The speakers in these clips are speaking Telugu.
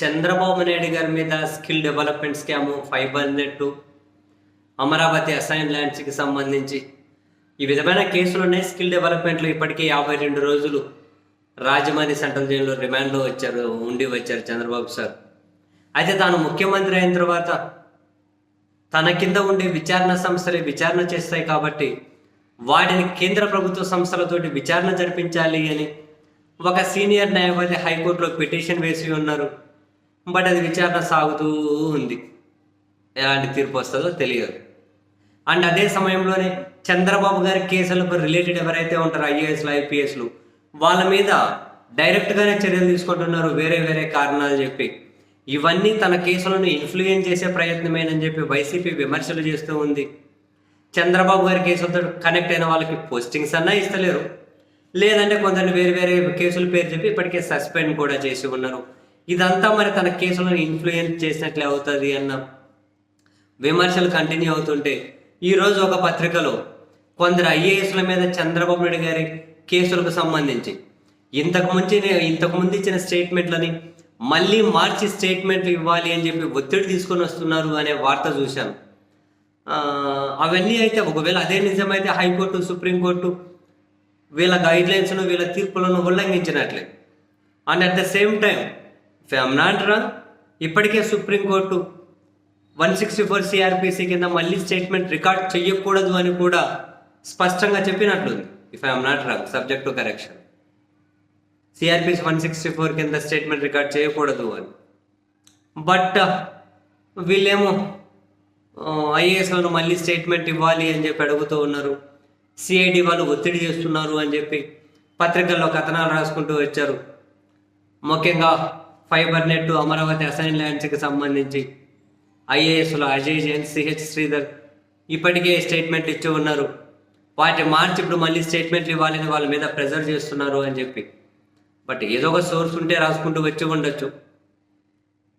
చంద్రబాబు నాయుడు గారి మీద skill development scam fibre net Amaravati assign ల్యాండ్స్కి సంబంధించి. ఈ విధమైన కేసులు ఉన్నాయి. స్కిల్ డెవలప్మెంట్లో ఇప్పటికే యాభై రెండు రోజులు రాజమండ్రి సెంట్రల్ జైల్లో రిమాండ్లో వచ్చారు ఉండి వచ్చారు చంద్రబాబు సార్. అయితే తాను ముఖ్యమంత్రి అయిన తర్వాత తన కింద ఉండే విచారణ సంస్థలే విచారణ చేస్తాయి కాబట్టి వాటిని కేంద్ర ప్రభుత్వ సంస్థలతోటి విచారణ జరిపించాలి అని ఒక సీనియర్ న్యాయవాది హైకోర్టులో పిటిషన్ వేసి ఉన్నారు. బట్ అది విచారణ సాగుతూ ఉంది. ఎలాంటి తీర్పు వస్తుందో తెలియదు. అండ్ అదే సమయంలోనే చంద్రబాబు గారి కేసులకు రిలేటెడ్ ఎవరైతే ఉంటారో ఐఏఎస్లు ఐపీఎస్లు వాళ్ళ మీద డైరెక్ట్గానే చర్యలు తీసుకుంటున్నారు వేరే వేరే కారణాలు చెప్పి. ఇవన్నీ తన కేసులను ఇన్ఫ్లుయెన్స్ చేసే ప్రయత్నమేనని చెప్పి వైసీపీ విమర్శలు చేస్తూ ఉంది. చంద్రబాబు గారి కేసులతో కనెక్ట్ అయిన వాళ్ళకి పోస్టింగ్స్ అన్నా ఇస్తలేరు. లేదంటే కొందరు వేరే వేరే కేసుల పేరు చెప్పి ఇప్పటికే సస్పెండ్ కూడా చేసి ఉన్నారు. ఇదంతా మరి తన కేసులను ఇన్ఫ్లుయెన్స్ చేసినట్లే అవుతుంది అన్న విమర్శలు కంటిన్యూ అవుతుంటే ఈరోజు ఒక పత్రికలో కొందరు ఐఏఎస్ల మీద చంద్రబాబు నాయుడు గారి కేసులకు సంబంధించి ఇంతకు ముంచి ఇంతకు ముందు ఇచ్చిన స్టేట్మెంట్లని మళ్ళీ మార్చి స్టేట్మెంట్లు ఇవ్వాలి అని చెప్పి ఒత్తిడి తీసుకొని వస్తున్నారు అనే వార్త చూశాను. అవన్నీ అయితే ఒకవేళ అదే నిజమైతే హైకోర్టు సుప్రీంకోర్టు వీళ్ళ గైడ్లైన్స్ను వీళ్ళ తీర్పులను ఉల్లంఘించినట్లే. And at the same time not wrong ఇప్పటికే supreme court one sixty four CrPC కింద మళ్ళీ స్టేట్మెంట్ రికార్డ్ చేయకూడదు అని కూడా స్పష్టంగా చెప్పినట్లుంది. If I'm not wrong subject to correction. CrPC one sixty four కింద స్టేట్మెంట్ రికార్డ్ చేయకూడదు అని. బట్ వీళ్ళేమో ఐఏఎస్ వాళ్ళు మళ్ళీ స్టేట్మెంట్ ఇవ్వాలి అని చెప్పి అడుగుతూ ఉన్నారు. సిఐడి వాళ్ళు ఒత్తిడి చేస్తున్నారు అని చెప్పి పత్రికల్లో కథనాలు రాసుకుంటూ వచ్చారు. ముఖ్యంగా ఫైబర్ నెట్ అమరావతి అసైన్ ల్యాండ్స్కి సంబంధించి ఐఏఎస్లో అజయ్ జైన్ సిహెచ్ శ్రీధర్ ఇప్పటికే స్టేట్మెంట్ ఇచ్చి ఉన్నారు. వాటి మార్చి ఇప్పుడు మళ్ళీ స్టేట్మెంట్లు ఇవ్వాలని వాళ్ళ మీద ప్రెజర్ చేస్తున్నారు అని చెప్పి. బట్ ఏదో ఒక సోర్స్ ఉంటే రాసుకుంటూ వచ్చి ఉండొచ్చు.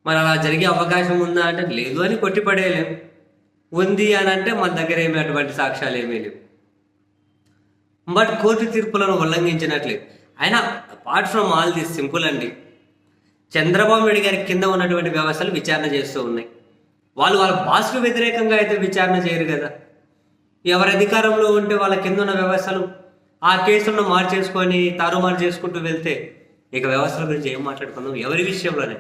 మరి అలా జరిగే అవకాశం ఉందా అంటే లేదు అని కొట్టిపడేయలేం. ఉంది అని అంటే మన దగ్గర ఏమి అటువంటి సాక్ష్యాలు ఏమీ లేవు. బట్ కోర్టు తీర్పులను ఉల్లంఘించినట్లే. అయినా apart from all this simple అండి. చంద్రబాబు నాయుడు గారి కింద ఉన్నటువంటి వ్యవస్థలు విచారణ చేస్తూ ఉన్నాయి. వాళ్ళు వాళ్ళ బాస్కు వ్యతిరేకంగా అయితే విచారణ చేయరు కదా. ఎవరి అధికారంలో ఉంటే వాళ్ళ కింద ఉన్న వ్యవస్థలు ఆ కేసులను మార్చేసుకొని తారుమారు చేసుకుంటూ వెళ్తే ఇక వ్యవస్థల గురించి ఏం మాట్లాడుకుందాం? ఎవరి విషయంలోనే?